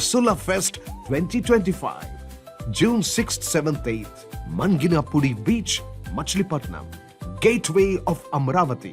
అసుల fest twenty twenty five June sixth seventh eighth Manginapudi beach Machilipatnam gateway of Amaravati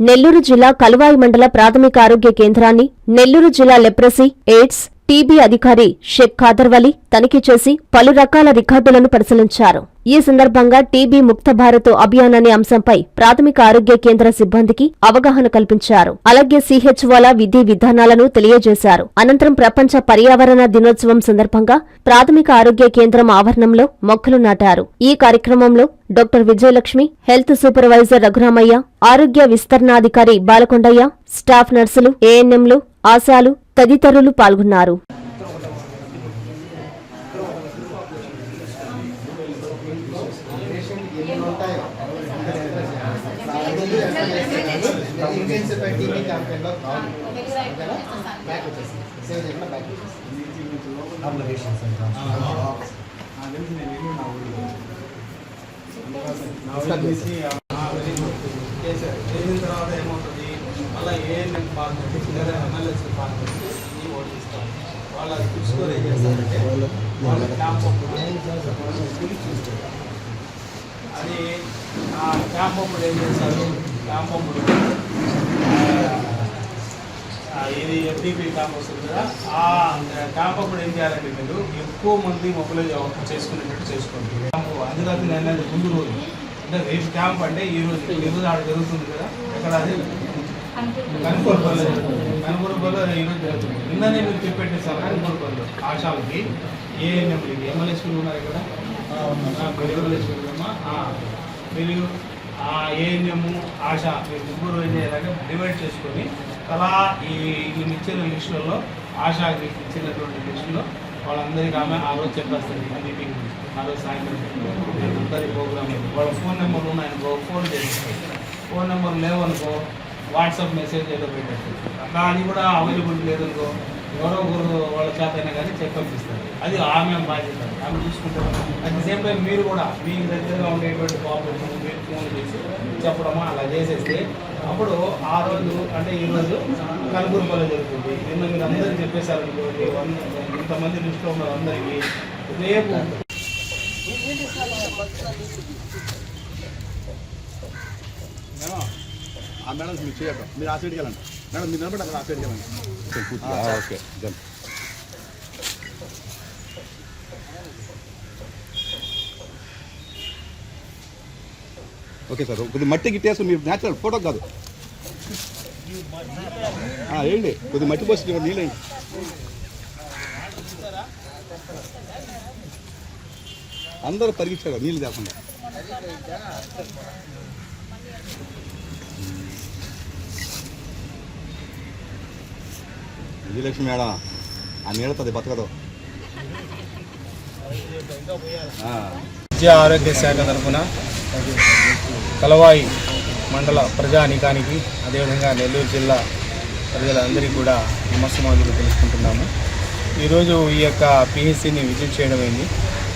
Nellore జిల్లా కలువాయి మండల ప్రాథమిక ఆరోగ్య కేంద్రాన్ని నెల్లూరు జిల్లా లెప్రసీ ఎయిడ్స్ టీబీ అధికారి షేక్ ఖాదర్వలి తనిఖీ చేసి పలు రకాల రికార్డులను పరిశీలించారు. ఈ సందర్భంగా టీబీ ముక్త భారత్ అభియాన్ అనే అంశంపై ప్రాథమిక ఆరోగ్య కేంద్ర సిబ్బందికి అవగాహన కల్పించారు. అలాగే సిహెచ్ఓల విధి విధానాలను తెలియజేశారు. అనంతరం ప్రపంచ పర్యావరణ దినోత్సవం సందర్భంగా ప్రాథమిక ఆరోగ్య కేంద్రం ఆవరణంలో మొక్కలు నాటారు. ఈ కార్యక్రమంలో doctor Vijayalakshmi health supervisor Raghuramaiah ఆరోగ్య విస్తరణాధికారి బాలకొండయ్య స్టాఫ్ నర్సులు ఏఎన్ఎంలు ఆశాలు తదితరులు పాల్గొన్నారు తర్వాత ఏమవుతుంది అలా ఏఎన్ఎం పార్టీ లేదా ఎమ్మెల్యేస్ పార్టీ ఈ ఓటు ఇస్తాం అది చూసుకొని ఏం చేస్తారంటే వాళ్ళ క్యాంప్ అప్పుడు చూస్తారు అది ఆ క్యాంప్ అప్పుడు ఏం చేస్తారు? క్యాంప్ అప్పుడు ఇది ఎంపీపీ క్యాంప్ వస్తుంది కదా ఆ క్యాంప్ అప్పుడు ఏం చేయాలంటే మీరు ఎక్కువ మంది మొబైల్ చేసుకునేటట్టు చేసుకోండి. క్యాంపు అందుకని నేను ముందు రోజు. అంటే రేపు క్యాంప్ అంటే ఈ రోజు ఎదురు ఈ రోజు ఆడ జరుగుతుంది కదా ఎక్కడ అది కనుకోరపల్లి కనుకోరపల్లి ఈ ఈరోజు జరుగుతుంది. నిన్ననే మీరు చెప్పెట్టేసారు కనుకోరపల్లి ఆశాలకి ఏఎన్ఎంలకి ఎమ్మెల్యేస్లు ఉన్నారు ఇక్కడ. ఎమ్మెల్యేస్లు మీరు ఆ ఏఎన్ఎం ఆశ మీరు ముగ్గురు ఏం చేయాలంటే డివైడ్ చేసుకొని అలా ఈ ఇచ్చిన లిస్టులలో ఆశా ఇచ్చినటువంటి లిస్టులో వాళ్ళందరికీ ఆమె ఆ రోజు చెప్పేస్తుంది. మీటింగ్ ఆ రోజు సాయంత్రం అందరి ప్రోగ్రామ్. వాళ్ళ ఫోన్ నెంబర్ ఉన్నాయనుకో ఫోన్ చేసి ఫోన్ నెంబర్ లేవనుకో వాట్సాప్ మెసేజ్ ఏదో పెట్టచ్చు. అట్లా అది కూడా అవైలబుల్ లేదు ఎవరో ఒకరు వాళ్ళ చేతైనా కానీ చెక్ పంపిస్తారు అది ఆమె బాధ్యత. ఆమె చూసుకుంటాం అట్ ది సేమ్ టైం మీరు కూడా మీ దగ్గరగా ఉండేటువంటి పాపం మీరు ఫోన్ చేసి చెప్పడమా? అలా చేసేస్తే అప్పుడు ఆ రోజు అంటే ఈ రోజు కనుగొరుపలో జరుగుతుంది. నిన్న మీరు అందరికీ చెప్పేశారు ఇంతమంది లిస్టులో ఉన్న అందరికీ రేపు ఆ మేడం మీరు చేయటం మీరు ఆ సైడ్కి వెళ్ళండి. మేడం మీరు నిలబడి అక్కడ ఆ సైడ్కి వెళ్ళండి ఓకే డన్. Okay sir. కొద్ది మట్టి గిట్టేసి మీరు న్యాచురల్ ఫోటో కాదు. వేయండి. కొద్ది మట్టి పోసి నీళ్ళు అందరూ పరిగించారు నీళ్ళు తేకుండా. విజయలక్ష్మి మేడం ఆ నీళ్ళతో బతకదు. విద్య విద్యా ఆరోగ్య శాఖ తరఫున కలవాయి మండల ప్రజానికానికి అదేవిధంగా నెల్లూరు జిల్లా ప్రజలందరికీ కూడా నమస్సమాజులు తెలుసుకుంటున్నాము ఈరోజు ఈ యొక్క పిహెచ్సిని విజిట్ చేయడం అయింది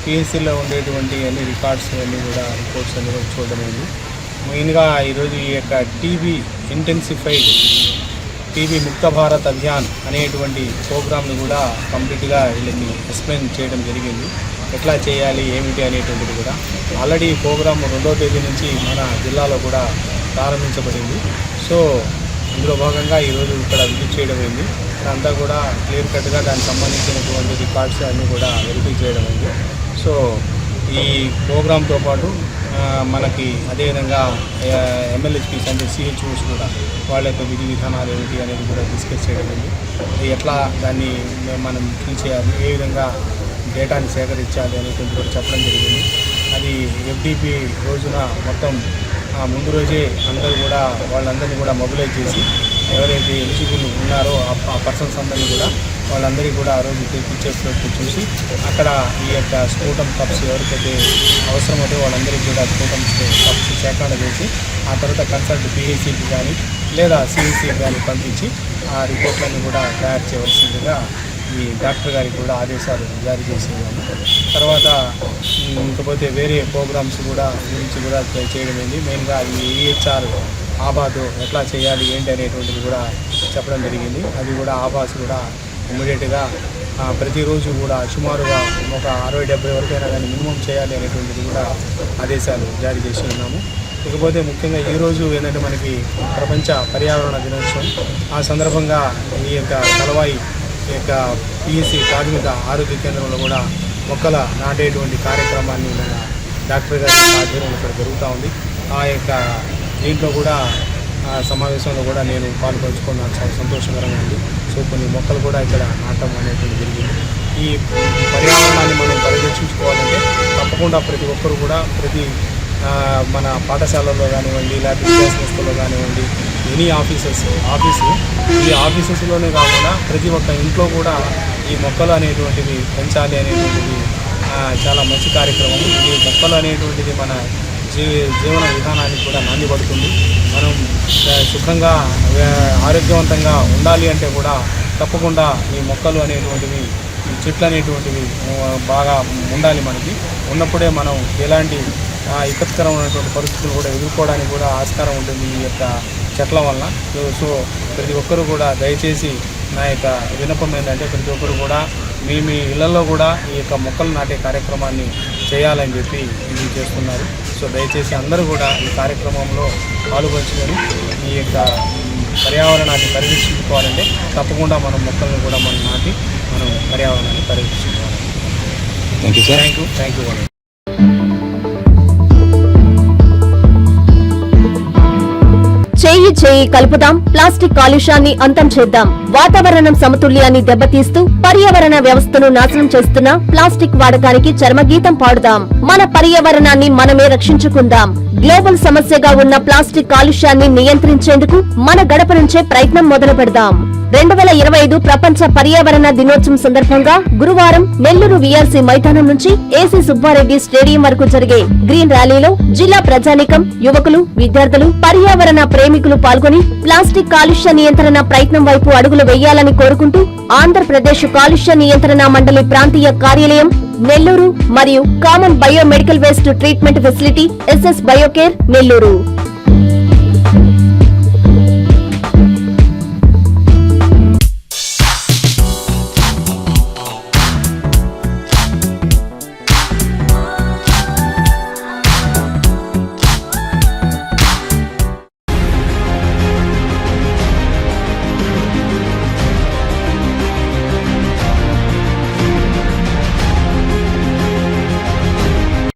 పిహెచ్సిలో ఉండేటువంటి అన్ని రికార్డ్స్ అన్నీ కూడా రిపోర్ట్స్ అన్ని కూడా చూడడం అయింది మెయిన్గా ఈరోజు ఈ యొక్క టీబీ ఇంటెన్సిఫైడ్ టీవీ ముక్త భారత్ అభియాన్ అనేటువంటి ప్రోగ్రామ్ను కూడా కంప్లీట్గా వీళ్ళకి ఎక్స్ప్లెయిన్ చేయడం జరిగింది. ఎట్లా చేయాలి ఏమిటి అనేటువంటిది కూడా. ఆల్రెడీ ఈ ప్రోగ్రామ్ రెండో తేదీ నుంచి మన జిల్లాలో కూడా ప్రారంభించబడింది. సో ఇందులో భాగంగా ఈరోజు ఇక్కడ విజిట్ చేయడం అయింది. అంతా కూడా క్లియర్ కట్గా దానికి సంబంధించినటువంటి రికార్డ్స్ అన్నీ కూడా వెరిఫై చేయడం అయింది. సో ఈ ప్రోగ్రాంతో పాటు మనకి అదేవిధంగా ఎమ్మెల్యేస్పీస్ అంటే సిహెచ్ఓస్ కూడా వాళ్ళ యొక్క విధి విధానాలు ఏమిటి అనేది కూడా డిస్కస్ చేయడం అయింది అది ఎట్లా దాన్ని మనం ఫిల్ చేయాలి ఏ విధంగా డేటాని సేకరించాలి అనేటువంటి కూడా చెప్పడం జరిగింది. అది ఎఫ్డిపి రోజున మొత్తం ముందు రోజే అందరూ కూడా వాళ్ళందరినీ కూడా మొబిలైజ్ చేసి ఎవరైతే ఎలిజిబుల్ ఉన్నారో ఆ- ఆ పర్సన్స్ అందరినీ కూడా వాళ్ళందరికీ కూడా ఆ రోజు తెప్పించేసినట్టు చూసి అక్కడ ఈ యొక్క స్కూటం కప్స్ ఎవరికైతే అవసరమైతే వాళ్ళందరికీ కూడా స్ఫోటం కప్స్ సేకరణ చేసి ఆ తర్వాత కన్సల్ట్ పిహెచ్సికి కానీ లేదా సిఎస్సి కానీ పంపించి ఆ రిపోర్ట్లన్నీ కూడా తయారు చేయవలసిందిగా ఈ డాక్టర్ గారికి కూడా ఆదేశాలు జారీ చేసేవాళ్ళు తర్వాత ఉమ్, ఇంకపోతే వేరే ప్రోగ్రామ్స్ కూడా గురించి కూడా చేయడం ఏంటి మెయిన్గా ఈ ఈహెచ్ఆర్ ఆబాదు ఎట్లా చేయాలి ఏంటి అనేటువంటిది కూడా చెప్పడం జరిగింది. అది కూడా ఆబాస్ కూడా ఇమ్మీడియట్గా ప్రతిరోజు కూడా సుమారుగా ఒక అరవై డెబ్బై వరకైనా కానీ మినిమం చేయాలి అనేటువంటిది కూడా ఆదేశాలు జారీ చేసి ఉన్నాము. ఇకపోతే ముఖ్యంగా ఈరోజు ఏంటంటే మనకి ప్రపంచ పర్యావరణ దినోత్సవం. ఆ సందర్భంగా ఈ యొక్క కలవాయి ఈ యొక్క పిఎస్సి ప్రాథమిక ఆరోగ్య కేంద్రంలో కూడా మొక్కల నాటేటువంటి కార్యక్రమాన్ని మన డాక్టర్ గారి ఆధ్వర్యంలో ఇక్కడ జరుగుతూ ఉంది. ఆ యొక్క దీంట్లో కూడా సమావేశంలో కూడా నేను పాల్పంచుకొని చాలా సంతోషకరంగా ఉంది. సో కొన్ని మొక్కలు కూడా ఇక్కడ నాటడం అనేటువంటి జరిగింది. ఈ పర్యావరణాన్ని మనం పరిరక్షించుకోవాలంటే తప్పకుండా ప్రతి ఒక్కరు కూడా ప్రతి మన పాఠశాలలో కానివ్వండి లేకపోతే విద్యా సంస్థల్లో కానివ్వండి ఎనీ ఆఫీసెస్ ఆఫీసు ఈ ఆఫీసెస్లోనే కాకుండా ప్రతి ఒక్క ఇంట్లో కూడా ఈ మొక్కలు అనేటువంటివి పెంచాలి అనేటువంటిది చాలా మంచి కార్యక్రమం. ఈ మొక్కలు అనేటువంటిది మన జీవి జీవన విధానానికి కూడా నాందిపడుతుంది మనం సుఖంగా ఆరోగ్యవంతంగా ఉండాలి అంటే కూడా తప్పకుండా ఈ మొక్కలు అనేటువంటివి ఈ చెట్లు అనేటువంటివి బాగా ఉండాలి మనకి. ఉన్నప్పుడే మనం ఎలాంటి ఆ, ఇబ్బందికరమైనటువంటి పరిస్థితులు కూడా ఎదుర్కోవడానికి కూడా ఆస్కారం ఉంటుంది ఈ యొక్క చెట్ల వలన. సో సో ప్రతి ఒక్కరూ కూడా దయచేసి నా యొక్క వినపం ఏంటంటే ప్రతి ఒక్కరు కూడా మీ మీ ఇళ్ళలో కూడా ఈ యొక్క మొక్కలు నాటే కార్యక్రమాన్ని చేయాలని చెప్పి ఇది చేస్తున్నారు. సో దయచేసి అందరూ కూడా ఈ కార్యక్రమంలో పాల్గొంచుకొని ఈ యొక్క పర్యావరణాన్ని పరిరక్షించుకోవాలంటే తప్పకుండా మనం మొక్కలను కూడా మనం నాటి మనం పర్యావరణాన్ని పరిరక్షించుకోవాలి. Thank you sir thank you thank you చేయి కలుపుదాం. ప్లాస్టిక్ కాలుష్యాన్ని అంతం చేద్దాం. వాతావరణం సమతుల్యాన్ని దెబ్బతీస్తూ పర్యావరణ వ్యవస్థను నాశనం చేస్తున్న ప్లాస్టిక్ వాడకానికి చర్మగీతం పాడుదాం. మన పర్యావరణాన్ని మనమే రక్షించుకుందాం. గ్లోబల్ సమస్యగా ఉన్న ప్లాస్టిక్ కాలుష్యాన్ని నియంత్రించేందుకు మన గడప నుంచే ప్రయత్నం మొదలు పెడదాం రెండు వేల ఇరవై ఐదు ప్రపంచ పర్యావరణ దినోత్సవం సందర్భంగా గురువారం నెల్లూరు వీఆర్సీ మైదానం నుంచి ఏసీ సుబ్బారెడ్డి స్టేడియం వరకు జరిగే గ్రీన్ ర్యాలీలో జిల్లా ప్రజానికం యువకులు విద్యార్థులు పర్యావరణ ప్రేమికులు పాల్గొని ప్లాస్టిక్ కాలుష్య నియంత్రణ ప్రయత్నం వైపు అడుగులు వేయాలని కోరుకుంటూ ఆంధ్రప్రదేశ్ కాలుష్య నియంత్రణ మండలి ప్రాంతీయ కార్యాలయం నెల్లూరు మరియు common biomedical waste treatment facility SS Biocare Nellore.